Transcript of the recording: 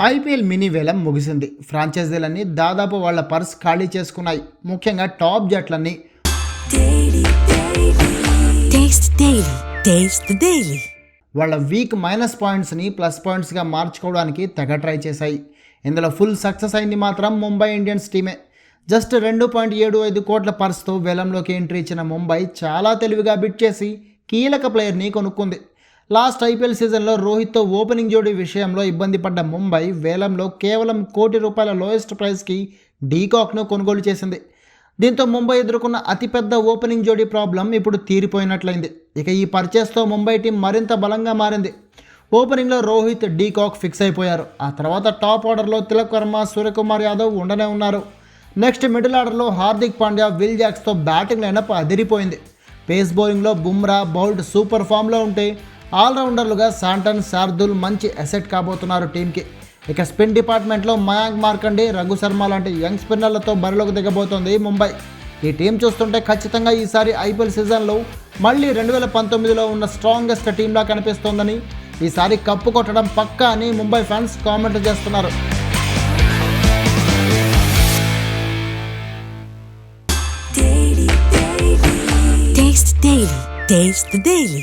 IPL mini వేలం ముగిసింది. ఫ్రాంచైజీలన్నీ దాదాపు వాళ్ళ పర్స్ ఖాళీ చేసుకున్నాయి. ముఖ్యంగా టాప్ జట్లన్నీ. వాళ్ళ వీక్ మైనస్ పాయింట్స్ని ప్లస్ పాయింట్స్గా మార్చుకోవడానికి తెగ ట్రై చేశాయి. ఇందులో ఫుల్ సక్సెస్ అయింది మాత్రం ముంబై ఇండియన్స్ టీమే. జస్ట్ రెండు పాయింట్ ఏడు ఐదు కోట్ల పర్స్తో వేలంలోకి ఎంట్రీ ఇచ్చిన ముంబై చాలా తెలివిగా బిట్ చేసి కీలక ప్లేయర్ని కొనుక్కుంది. లాస్ట్ ఐపీఎల్ సీజన్లో రోహిత్తో ఓపెనింగ్ జోడీ విషయంలో ఇబ్బంది పడ్డ ముంబై వేలంలో కేవలం కోటి రూపాయల లోయెస్ట్ ప్రైస్కి డీకాక్ను కొనుగోలు చేసింది. దీంతో ముంబై ఎదుర్కొన్న అతిపెద్ద ఓపెనింగ్ జోడీ ప్రాబ్లం ఇప్పుడు తీరిపోయినట్లయింది. ఇక ఈ పర్చేస్తో ముంబై టీం మరింత బలంగా మారింది. ఓపెనింగ్లో రోహిత్ డీకాక్ ఫిక్స్ అయిపోయారు. ఆ తర్వాత టాప్ ఆర్డర్లో తిలక్ వర్మ సూర్యకుమార్ యాదవ్ ఉండనే ఉన్నారు. నెక్స్ట్ మిడిల్ ఆర్డర్లో హార్దిక్ పాండ్యా విల్ జాక్స్తో బ్యాటింగ్ లైనప్ అదిరిపోయింది. పేస్ బౌలింగ్లో బుమ్రా బౌల్డ్ సూపర్ ఫామ్లో ఉంటే ఆల్రౌండర్లుగా శాంటన్ శార్దుల్ మంచి అసెట్ కాబోతున్నారు టీంకి. ఇక స్పిన్ డిపార్ట్మెంట్లో మయాంక్ మార్కండే రఘు శర్మ లాంటి యంగ్ స్పిన్నర్లతో బరిలోకి దిగబోతోంది ముంబై. ఈ టీం చూస్తుంటే ఖచ్చితంగా ఈసారి ఐపీఎల్ సీజన్లో మళ్ళీ రెండు వేల పంతొమ్మిదిలో ఉన్న స్ట్రాంగెస్ట్ టీంలా కనిపిస్తోందని. ఈసారి కప్పు కొట్టడం పక్కా అని ముంబై ఫ్యాన్స్ కామెంట్ చేస్తున్నారు. Taste Daily. Taste the Daily.